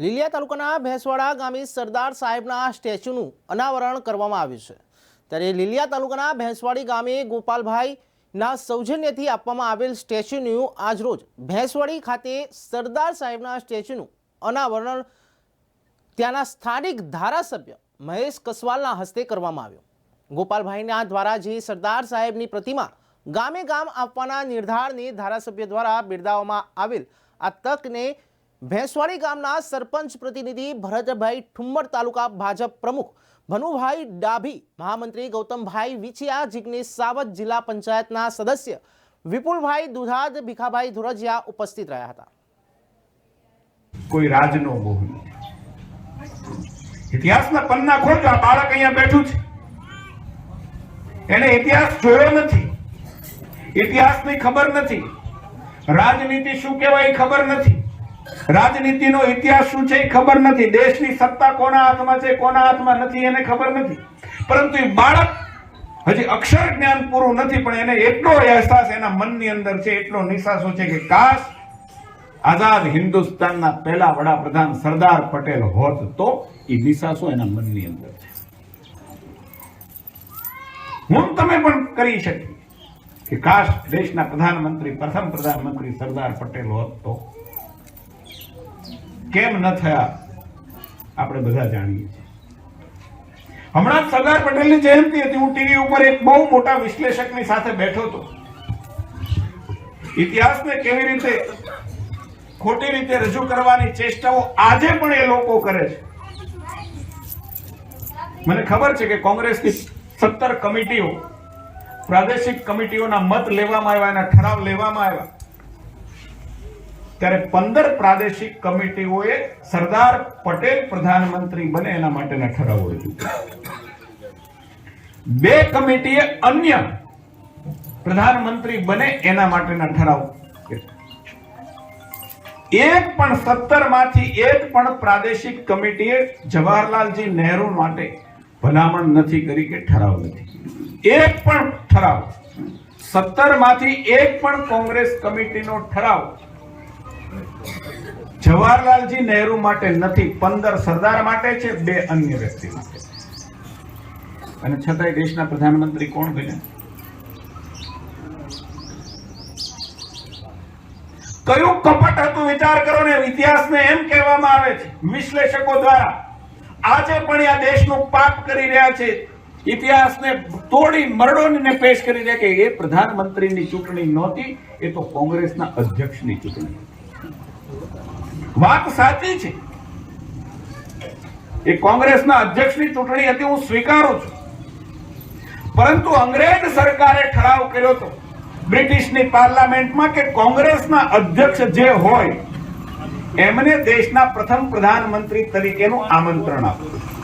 લીલિયા તાલુકાના ભેંસવાડા ગામે સરદાર સાહેબના સ્ટેચ્યુનું અનાવરણ કરવામાં આવ્યું છે. ત્યારે લીલિયા તાલુકાના ભેંસવાડી ગામે ગોપાલભાઈના સૌજન્યથી આપવામાં આવેલ સ્ટેચ્યુનું આજરોજ ભેંસવાડી ખાતે સરદાર સાહેબના સ્ટેચ્યુનું અનાવરણ ત્યાંના સ્થાનિક ધારાસભ્ય મહેશ કસવાલના હસ્તે કરવામાં આવ્યું. ગોપાલભાઈના દ્વારા જે સરદાર સાહેબની પ્રતિમા ગામે ગામ આપવાના નિર્ધારને ધારાસભ્ય દ્વારા બિરદાવવામાં આવેલ, આ તકને ભેંસવાડી ગામના સરપંચ પ્રતિનિધિ ભરતભાઈ ઠુમ્મર તાલુકા ભાજપ પ્રમુખ ભનુભાઈ ડાભી, મહામંત્રી ગૌતમભાઈ વિછિયા, જિગ્નેશ સાવત જિલ્લા પંચાયતના સદસ્ય વિપુલભાઈ દુધાદ, ભીખાભાઈ ધુરજિયા ઉપસ્થિત રહ્યા હતા. કોઈ રાજનો મોહ ઇતિહાસના પન્ના ખોટા બાળક અહીંયા બેઠું છે. એને ઇતિહાસ જોયો નથી. ઇતિહાસની ખબર નથી. રાજનીતિ શું કહેવાય ખબર નથી. રાજનીતિનો ઇતિહાસ શું છે એ ખબર નથી. દેશની સત્તા કોના હાથમાં છે, કોના હાથમાં નથી એને ખબર નથી. પરંતુ એ બાળક હજી અક્ષર જ્ઞાન પૂરું નથી, પણ એને એટલો અહેસાસ એના મનની અંદર છે, એટલો નિશાસો છે કે કાશ આઝાદ હિન્દુસ્તાનના પહેલા વડાપ્રધાન સરદાર પટેલ હોત તો એ નિશાસો એના મનની અંદર છે. હું તમે પણ કરી શકીએ કે કાશ દેશના પ્રધાનમંત્રી, પ્રથમ પ્રધાનમંત્રી સરદાર પટેલ હોત તો કેમ ન થયા? આપણે બધા જાણીએ છીએ. હમણાં સરદાર પટેલની જયંતિ હતી. હું ટીવી ઉપર એક બહુ મોટા વિશ્લેષકની સાથે બેઠો હતો. ઇતિહાસને કેવી રીતે, ખોટી રીતે રજૂ કરવાની ચેષ્ટાઓ આજે પણ એ લોકો કરે છે. મને ખબર છે કે કોંગ્રેસની સત્તર કમિટીઓ, પ્રાદેશિક કમિટીઓના મત લેવામાં આવ્યા એના ઠરાવ લેવામાં આવ્યા. ત્યારે પંદર પ્રાદેશિક કમિટીઓએ સરદાર પટેલ પ્રધાનમંત્રી બને એના માટેના ઠરાવો બે કમિટીએ અન્ય પ્રધાનમંત્રી બને એના માટેના ઠરાવ એક પણ સત્તરમાંથી એક પણ પ્રાદેશિક કમિટીએ જવાહરલાલજી નહેરુ માટે ભલામણ નથી કરી કે ઠરાવ નથી એક પણ ઠરાવ સત્તરમાંથી એક પણ કોંગ્રેસ કમિટીનો ઠરાવ જવાહરલાલજી નહેરુ માટે નથી, પંદર સરદાર માટે છે, બે અન્ય વ્યક્તિ માટે. અને છતાંય દેશના પ્રધાનમંત્રી કોણ બન્યા? કયું કપટ હતું, વિચાર કરો ને, ઇતિહાસને એમ કહેવામાં આવે છે, વિશ્લેષકો દ્વારા. આજે પણ આ દેશનું પાપ કરી રહ્યા છે. ઇતિહાસને તોડી મરડોને પેશ કરી રહ્યા કે એ પ્રધાનમંત્રીની ચૂંટણી નહોતી, એ તો કોંગ્રેસના અધ્યક્ષની ચૂંટણી. વાત સાચી છે. એ કોંગ્રેસના અધ્યક્ષની ચૂંટણી હતી, હું સ્વીકારું છું. પરંતુ અંગ્રેજ સરકારે ઠરાવ કર્યો હતો, બ્રિટિશની પાર્લામેન્ટમાં કે કોંગ્રેસના અધ્યક્ષ જે હોય, એમને દેશના પ્રથમ પ્રધાનમંત્રી તરીકેનું આમંત્રણ આપવું